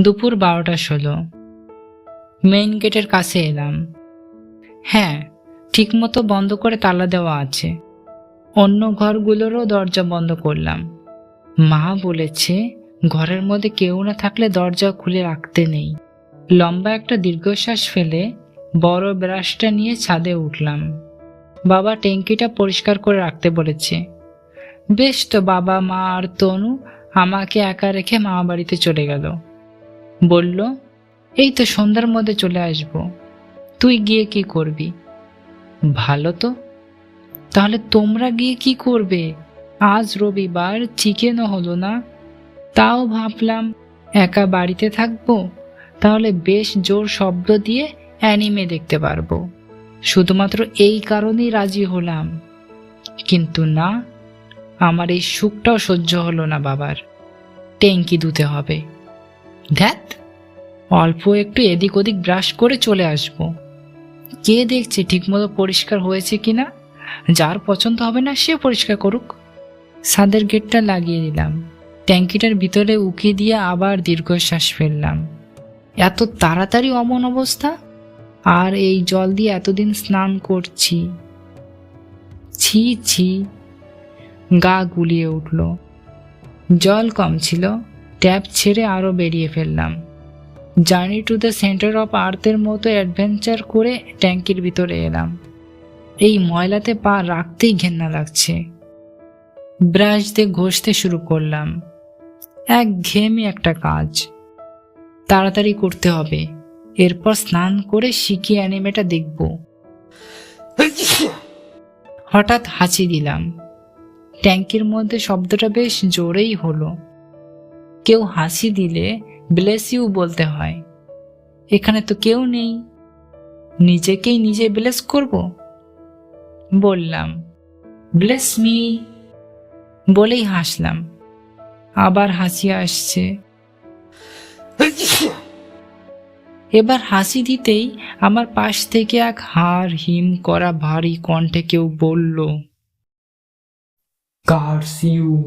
দুপুর বারোটা ষোলো। মেইন গেটের কাছে এলাম। হ্যাঁ ঠিকমতো বন্ধ করে তালা দেওয়া আছে। অন্য ঘরগুলোরও দরজা বন্ধ করলাম। মা বলেছে, ঘরের মধ্যে কেউ না থাকলে দরজা খুলে রাখতে নেই। লম্বা একটা দীর্ঘশ্বাস ফেলে বড় ব্রাশটা নিয়ে ছাদে উঠলাম। বাবা ট্যাঙ্কিটা পরিষ্কার করে রাখতে বলেছে। বেশ তো বাবা, মা আর তনু আমাকে একা রেখে মামা বাড়িতে চলে গেল। বলল, এই তো সন্ধ্যার মধ্যে চলে আসব। তুই গিয়ে কি করবি? ভালো তো। তাহলে তোমরা গিয়ে কি করবে? আজ রবিবার চিকেনও হলো না। তাও ভাবলাম, একা বাড়িতে থাকব, তাহলে বেশ জোর শব্দ দিয়ে অ্যানিমে দেখতে পারব। শুধুমাত্র এই কারণেই রাজি হলাম। কিন্তু না, আমার এই সুখটাও সহ্য হলো না বাবার। ট্যাঙ্কি ধুতে হবে। ধ্যাত অল্প একটু এদিক ওদিক ব্রাশ করে চলে আসব। কে দেখছে ঠিকমতো পরিষ্কার হয়েছে কি না যার পছন্দ হবে না সে পরিষ্কার করুক। ছাদের গেটটা লাগিয়ে দিলাম। ট্যাঙ্কিটার ভিতরে উকি দিয়ে আবার দীর্ঘশ্বাস ফেললাম। এত তাড়াতাড়ি অমন অবস্থা? আর এই জল দিয়ে এতদিন স্নান করছি। ছি ছি। গা গুলিয়ে উঠল। জল কম ছিল। ট্যাপ ছেড়ে আরও বেরিয়ে ফেললাম। Journey to the centre of আর্থের মতো অ্যাডভেঞ্চার করে ট্যাঙ্কির ভিতরে এলাম। এই ময়লাতে পা রাখতেই ঘেন্না লাগছে। ব্রাশ দিয়ে ঘষতে শুরু করলাম। এক ঘেয়েমি একটা কাজ। তাড়াতাড়ি করতে হবে। এরপর স্নান করে শিখি অ্যানিমেটা দেখব। হঠাৎ হাঁচি দিলাম। ট্যাঙ্কির মধ্যে শব্দটা বেশ জোরেই হলো। কেউ হাসি দিলে ব্লেস ইউ বলতে হয়। এখানে তো কেউ নেই। নিজেকেই নিজে ব্লেস করব? বললাম ব্লেস মি বলেই হাসলাম। আবার হাসি আসছে। এবার হাসি দিতেই আমার পাশ থেকে এক হাড় হিম করা ভারী কণ্ঠে কেউ বলল, Curse you.